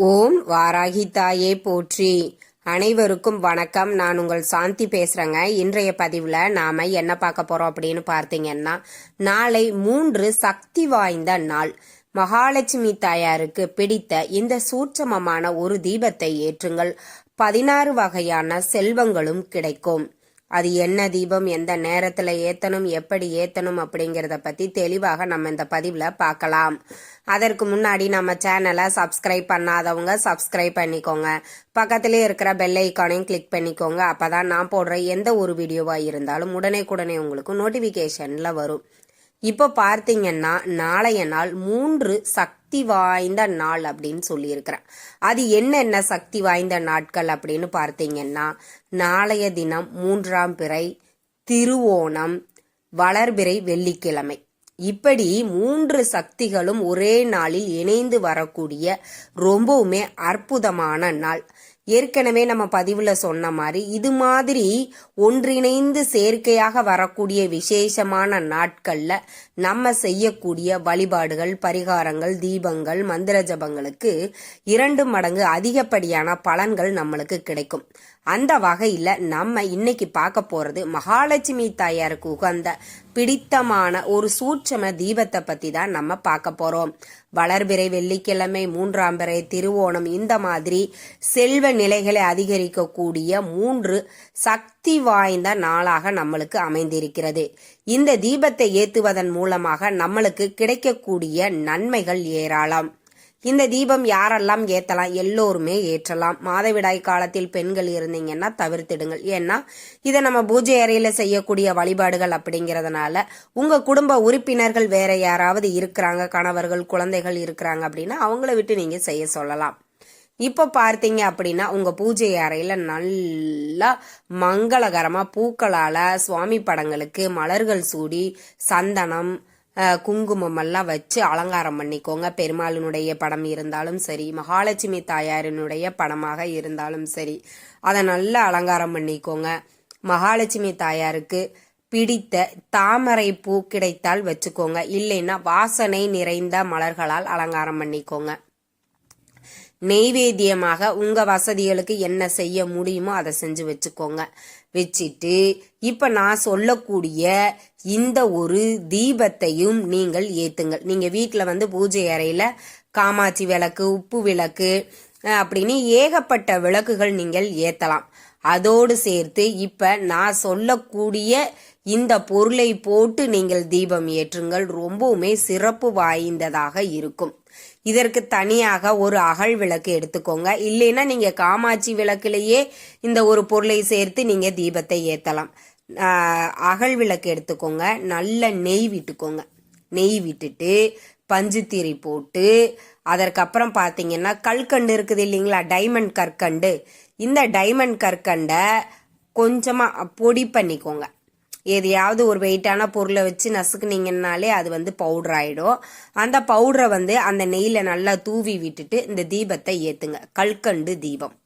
ஓம் வாராகி தாயே போற்றி. அனைவருக்கும் வணக்கம். நான் உங்கள் சாந்தி பேசுறேங்க. இன்றைய பதிவுல நாம என்ன பார்க்க போறோம் அப்படின்னு பார்த்தீங்கன்னா நாளை மூன்று சக்தி வாய்ந்த நாள். மகாலட்சுமி தாயாருக்கு பிடித்த இந்த சூட்சமமான ஒரு தீபத்தை ஏற்றுங்கள். பதினாறு வகையான செல்வங்களும் கிடைக்கும். அது என்ன தீபம் எந்த நேரத்துல ஏத்தணும் எப்படி ஏத்தணும் அப்படிங்கறத பத்தி தெளிவாக நம்ம இந்த பதிவுல பார்க்கலாம். அதற்கு முன்னாடி நம்ம சேனலை சப்ஸ்கிரைப் பண்ணாதவங்க சப்ஸ்கிரைப் பண்ணிக்கோங்க. பக்கத்திலே இருக்கிற பெல் ஐக்கானையும் கிளிக் பண்ணிக்கோங்க. அப்பதான் நான் போடுற எந்த ஒரு வீடியோவா இருந்தாலும் உடனே உடனே உங்களுக்கு நோட்டிபிகேஷன்ல வரும். இப்போ பார்த்தீங்கன்னா நாளைய நாள் மூன்று சக்தி வாய்ந்த நாள் அப்படின்னு சொல்லியிருக்கிறேன் அது என்னென்ன சக்தி வாய்ந்த நாட்கள் அப்படின்னு பார்த்தீங்கன்னா நாளைய தினம் மூன்றாம் பிறை திருவோணம் வளர்பிறை வெள்ளிக்கிழமை. இப்படி மூன்று சக்திகளும் ஒரே நாளில் இணைந்து வரக்கூடிய ரொம்பவுமே அற்புதமான நாள். ஏற்கனவே நம்ம பதிவுல சொன்ன மாதிரி இது மாதிரி ஒன்றிணைந்து சேர்க்கையாக வரக்கூடிய விசேஷமான நாட்கள்ல நம்ம செய்யக்கூடிய வழிபாடுகள் பரிகாரங்கள் தீபங்கள் மந்திர ஜபங்களுக்கு இரண்டு மடங்கு அதிகப்படியான பலன்கள் நம்மளுக்கு கிடைக்கும். அந்த வகையில நம்ம இன்னைக்கு பார்க்க போறது மகாலட்சுமி தாயாருக்கு உகந்த பிடித்தமான ஒரு சூட்சம தீபத்தை பத்தி தான் நம்ம பார்க்க போறோம். வளர்பிறை வெள்ளிக்கிழமை மூன்றாம் பிறை திருவோணம். இந்த மாதிரி செல்வ நிலைகளை அதிகரிக்கக்கூடிய மூன்று சக்தி வாய்ந்த நாளாக நம்மளுக்கு அமைந்திருக்கிறது. இந்த தீபத்தை ஏத்துவதன் மூலமாக நம்மளுக்கு கிடைக்கக்கூடிய நன்மைகள் ஏராளம். இந்த தீபம் யாரெல்லாம் ஏற்றலாம் எல்லோருமே ஏற்றலாம். மாதவிடாய் காலத்தில் பெண்கள் இருந்தீங்கன்னா தவிர்த்திடுங்கள். ஏன்னா இதை நம்ம பூஜை அறையில் செய்யக்கூடிய வழிபாடுகள் அப்படிங்கிறதுனால உங்கள் குடும்ப உறுப்பினர்கள் வேற யாராவது இருக்கிறாங்க கணவர்கள் குழந்தைகள் இருக்கிறாங்க அப்படின்னா அவங்கள விட்டு நீங்கள் செய்ய சொல்லலாம். இப்போ பார்த்தீங்க அப்படின்னா உங்கள் பூஜை அறையில் நல்லா மங்களகரமாக பூக்களால் சுவாமி படங்களுக்கு மலர்கள் சூடி சந்தனம் குங்குமம் எல்லாம் வச்சு அலங்காரம் பண்ணிக்கோங்க. பெருமாளினுடைய படம் இருந்தாலும் சரி மகாலட்சுமி தாயாரினுடைய படமாக இருந்தாலும் சரி அதை நல்லா அலங்காரம் பண்ணிக்கோங்க. மகாலட்சுமி தாயாருக்கு பிடித்த தாமரை பூ கிடைத்தால் வச்சுக்கோங்க. இல்லைன்னா வாசனை நிறைந்த மலர்களால் அலங்காரம் பண்ணிக்கோங்க. நெய்வேத்தியமாக உங்க வசதிகளுக்கு என்ன செய்ய முடியுமோ அதை செஞ்சு வச்சுக்கோங்க. வச்சுட்டு இப்ப நான் சொல்லக்கூடிய இந்த ஒரு தீபத்தையும் நீங்கள் ஏத்துங்கள். நீங்க வீட்டுல வந்து பூஜை அறையில காமாட்சி விளக்கு உப்பு விளக்கு அப்படின்னு ஏகப்பட்ட விளக்குகள் நீங்கள் ஏத்தலாம். அதோடு சேர்த்து இப்ப நான் சொல்லக்கூடிய இந்த பொருளை போட்டு நீங்கள் தீபம் ஏற்றுங்கள். ரொம்பவுமே சிறப்பு வாய்ந்ததாக இருக்கும். இதற்கு தனியாக ஒரு அகல் விளக்கு எடுத்துக்கோங்க. இல்லைன்னா நீங்க காமாட்சி விளக்குலேயே இந்த ஒரு பொருளை சேர்த்து நீங்க தீபத்தை ஏத்தலாம். அகல் விளக்கு எடுத்துக்கோங்க. நல்ல நெய் விட்டுக்கோங்க. நெய் விட்டுட்டு பஞ்சுத்திரி போட்டு அதற்கப்புறம் பார்த்தீங்கன்னா கல்கண்டு இருக்குது இல்லைங்களா? டைமண்ட் கற்கண்டு. இந்த டைமண்ட் கற்கண்டை கொஞ்சமாக பொடி பண்ணிக்கோங்க. எதையாவது ஒரு வெயிட்டான பொருளை வச்சு நசுக்குனீங்கன்னாலே அது வந்து பவுடர் ஆகிடும் அந்த பவுடரை வந்து அந்த நெய்யில் நல்லா தூவி விட்டுட்டு இந்த தீபத்தை ஏற்றுங்க கல்கண்டு தீபம்.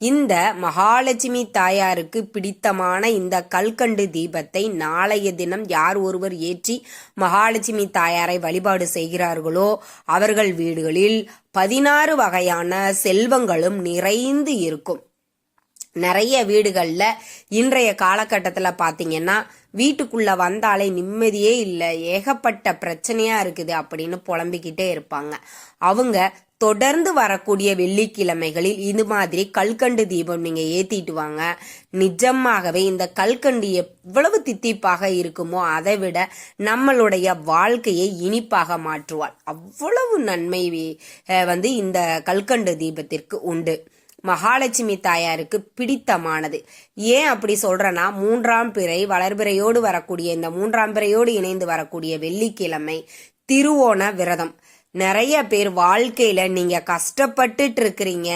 இந்த மகாலட்சுமி தாயாருக்கு பிடித்தமான இந்த கல்கண்டு தீபத்தை நாளைய தினம் யார் ஒருவர் ஏற்றி மகாலட்சுமி தாயாரை வழிபாடு செய்கிறார்களோ அவர்கள் வீடுகளில் பதினாறு வகையான செல்வங்களும் நிறைந்து இருக்கும். நிறைய வீடுகளில் இன்றைய காலகட்டத்தில் பார்த்தீங்கன்னா வீட்டுக்குள்ள வந்தாலே நிம்மதியே இல்லை. ஏகப்பட்ட பிரச்சனையா இருக்குது அப்படின்னு புலம்பிக்கிட்டே இருப்பாங்க. அவங்க தொடர்ந்து வரக்கூடிய வெள்ளிக்கிழமைகளில் இது மாதிரி கல்கண்டு தீபம் நீங்க ஏத்திட்டு வாங்க. நிஜமாகவே இந்த கல்கண்டு எவ்வளவு தித்திப்பாக இருக்குமோ அதை விட நம்மளுடைய வாழ்க்கையை இனிப்பாக மாற்றுவாள். அவ்வளவு நன்மை வந்து இந்த கல்கண்டு தீபத்திற்கு உண்டு. மகாலட்சுமி தாயாருக்கு பிடித்தமானது. ஏன் அப்படி சொல்றேன்னா மூன்றாம் பிறை வளர்பிறையோடு வரக்கூடிய இந்த மூன்றாம் பிறையோடு இணைந்து வரக்கூடிய வெள்ளிக்கிழமை திருவோண விரதம். நிறைய பேர் வாழ்க்கையில நீங்க கஷ்டப்பட்டுட்டு இருக்கிறீங்க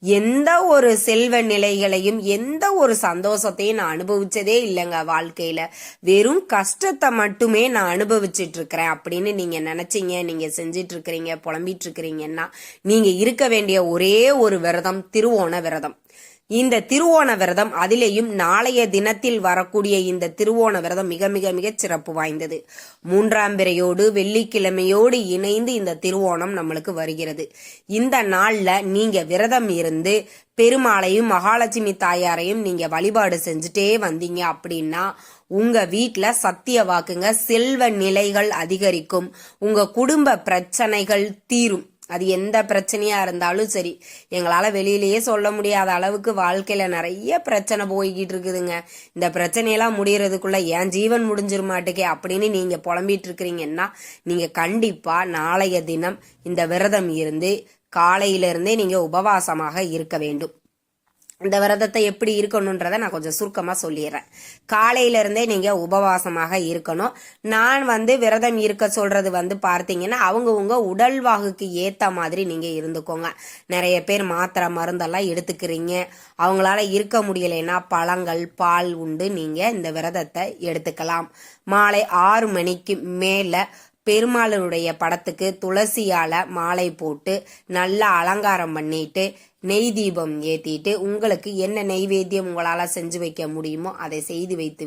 எந்த ஒரு செல்வ நிலைகளையும் எந்த ஒரு சந்தோஷத்தையும் நான் அனுபவிச்சதே இல்லைங்க வாழ்க்கையில. வெறும் கஷ்டத்தை மட்டுமே நான் அனுபவிச்சிட்டு இருக்கிறேன் அப்படின்னு நீங்க நினைச்சீங்க நீங்க செஞ்சிட்டு இருக்கிறீங்க புலம்பிட்டு இருக்கிறீங்கன்னா நீங்க இருக்க வேண்டிய ஒரே ஒரு விரதம் திருவோண விரதம். இந்த திருவோண விரதம் அதிலேயும் நாளைய தினத்தில் வரக்கூடிய இந்த திருவோண விரதம் மிக மிக மிக சிறப்பு வாய்ந்தது. மூன்றாம் பிறையோடு வெள்ளிக்கிழமையோடு இணைந்து இந்த திருவோணம் நம்மளுக்கு வருகிறது. இந்த நாள்ல நீங்க விரதம் இருந்து பெருமாளையும் மகாலட்சுமி தாயாரையும் நீங்க வழிபாடு செஞ்சுட்டே வந்தீங்க அப்படின்னா உங்க வீட்டில் சத்திய வாக்குங்க செல்வ நிலைகள் அதிகரிக்கும். உங்க குடும்ப பிரச்சனைகள் தீரும். அது எந்த பிரச்சனையா இருந்தாலும் சரி. எங்களால வெளியிலேயே சொல்ல முடியாத அளவுக்கு வாழ்க்கையில நிறைய பிரச்சனை போய்கிட்டு இருக்குதுங்க. இந்த பிரச்சனையெல்லாம் முடியறதுக்குள்ள என் ஜீவன் முடிஞ்சிரு மாட்டுக்கே அப்படின்னு நீங்க புலம்பிட்டு இருக்கிறீங்கன்னா நீங்க கண்டிப்பா நாளைய தினம் இந்த விரதம் இருந்து காலையிலிருந்தே நீங்க உபவாசமாக இருக்க வேண்டும். இந்த விரதத்தை எப்படி இருக்கணுன்றத நான் கொஞ்சம் சுருக்கமாக சொல்லிடுறேன். காலையிலேருந்தே நீங்கள் உபவாசமாக இருக்கணும். நான் வந்து விரதம் இருக்க சொல்கிறது வந்து பார்த்தீங்கன்னா அவங்கவுங்க உடல்வாகுக்கு ஏற்ற மாதிரி நீங்கள் இருந்துக்கோங்க. நிறைய பேர் மாத்திரை மருந்தெல்லாம் எடுத்துக்கிறீங்க. அவங்களால இருக்க முடியலைன்னா பழங்கள் பால் உண்டு. நீங்கள் இந்த விரதத்தை எடுத்துக்கலாம். மாலை ஆறு மணிக்கு மேலே பெருமாளருடைய படத்துக்கு துளசியால மாலை போட்டு நல்லா அலங்காரம் பண்ணிட்டு நெய் தீபம் ஏத்திட்டு உங்களுக்கு என்ன நெய்வேத்தியம் உங்களால செஞ்சு வைக்க முடியுமோ அதை செய்து வைத்து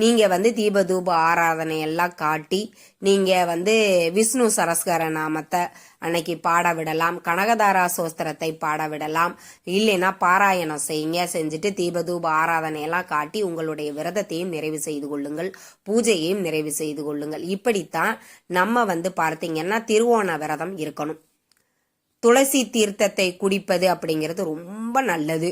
நீங்கள் வந்து தீபதூப ஆராதனையெல்லாம் ஆராதனை எல்லாம் காட்டி நீங்கள் வந்து விஷ்ணு சரஸ்கர நாமத்தை அன்னைக்கு பாட விடலாம் கனகதாரா சோஸ்திரத்தை பாட விடலாம். இல்லைன்னா பாராயணம் செய்யுங்க செஞ்சுட்டு தீபதூப ஆராதனையெல்லாம் காட்டி உங்களுடைய விரதத்தையும் நிறைவு செய்து கொள்ளுங்கள் பூஜையையும் நிறைவு செய்து கொள்ளுங்கள். இப்படித்தான் நம்ம வந்து பார்த்தீங்கன்னா திருவோண விரதம் இருக்கணும். துளசி தீர்த்தத்தை குடிப்பது அப்படிங்கிறது ரொம்ப நல்லது.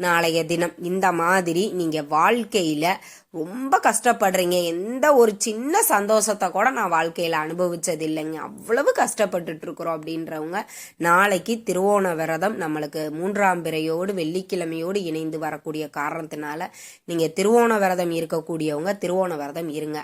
நாளைய தினம் இந்த மாதிரி நீங்கள் வாழ்க்கையில் ரொம்ப கஷ்டப்படுறீங்க. எந்த ஒரு சின்ன சந்தோஷத்தை கூட நான் வாழ்க்கையில் அனுபவிச்சது இல்லைங்க அவ்வளவு கஷ்டப்பட்டுட்டு இருக்கிறோம் அப்படின்றவங்க. நாளைக்கு திருவோண விரதம் நம்மளுக்கு மூன்றாம் பிறையோடு வெள்ளிக்கிழமையோடு இணைந்து வரக்கூடிய காரணத்தினால நீங்க திருவோண விரதம் இருக்கக்கூடியவங்க திருவோண விரதம் இருங்க.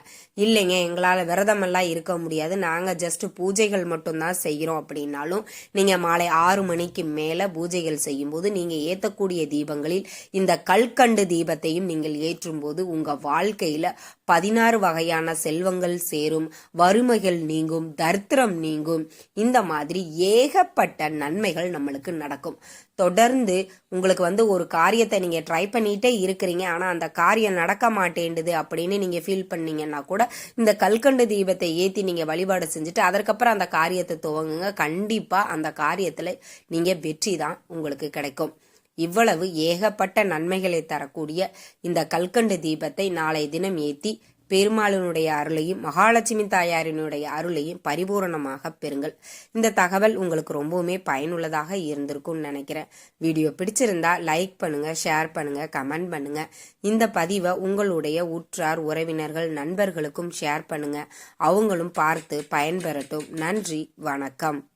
இல்லைங்க எங்களால் விரதம் எல்லாம் இருக்க முடியாது. நாங்க ஜஸ்ட் பூஜைகள் மட்டும்தான் செய்கிறோம் அப்படின்னாலும் நீங்க மாலை ஆறு மணிக்கு மேல பூஜைகள் செய்யும் போது நீங்க ஏத்தக்கூடிய தீபங்களில் இந்த கல்கண்டு தீபத்தையும் நீங்கள் ஏற்றும் போது உங்க வாழ்க்கையில பதினாறு வகையான செல்வங்கள் சேரும் வறுமைகள் நீங்கும் தரித்திரம் நீங்கும். இந்த மாதிரி ஏகப்பட்ட நன்மைகள் நம்மளுக்கு நடக்கும். தொடர்ந்து உங்களுக்கு வந்து ஒரு காரியத்தை நீங்க ட்ரை பண்ணிட்டே இருக்கிறீங்க. ஆனா அந்த காரியம் நடக்க மாட்டேண்டுது அப்படின்னு நீங்க ஃபீல் பண்ணீங்கன்னா கூட இந்த கல்கண்டு தீபத்தை ஏத்தி நீங்க வழிபாடு செஞ்சுட்டு அதற்கப்புறம் அந்த காரியத்தை துவங்குங்க. கண்டிப்பா அந்த காரியத்துல நீங்க வெற்றி தான் உங்களுக்கு கிடைக்கும். இவ்வளவு ஏகப்பட்ட நன்மைகளை தரக்கூடிய இந்த கல்கண்டு தீபத்தை நாளை தினம் ஏத்தி பெருமாளினுடைய அருளையும் மகாலட்சுமி தாயாரினுடைய அருளையும் பரிபூரணமாக பெறுங்கள். இந்த தகவல் உங்களுக்கு ரொம்பவுமே பயனுள்ளதாக இருந்திருக்கும்னு நினைக்கிறேன். வீடியோ பிடிச்சிருந்தா லைக் பண்ணுங்க ஷேர் பண்ணுங்க கமெண்ட் பண்ணுங்க. இந்த பதிவை உங்களுடைய உற்றார் உறவினர்கள் நண்பர்களுக்கும் ஷேர் பண்ணுங்க. அவங்களும் பார்த்து பயன்பெறட்டும். நன்றி வணக்கம்.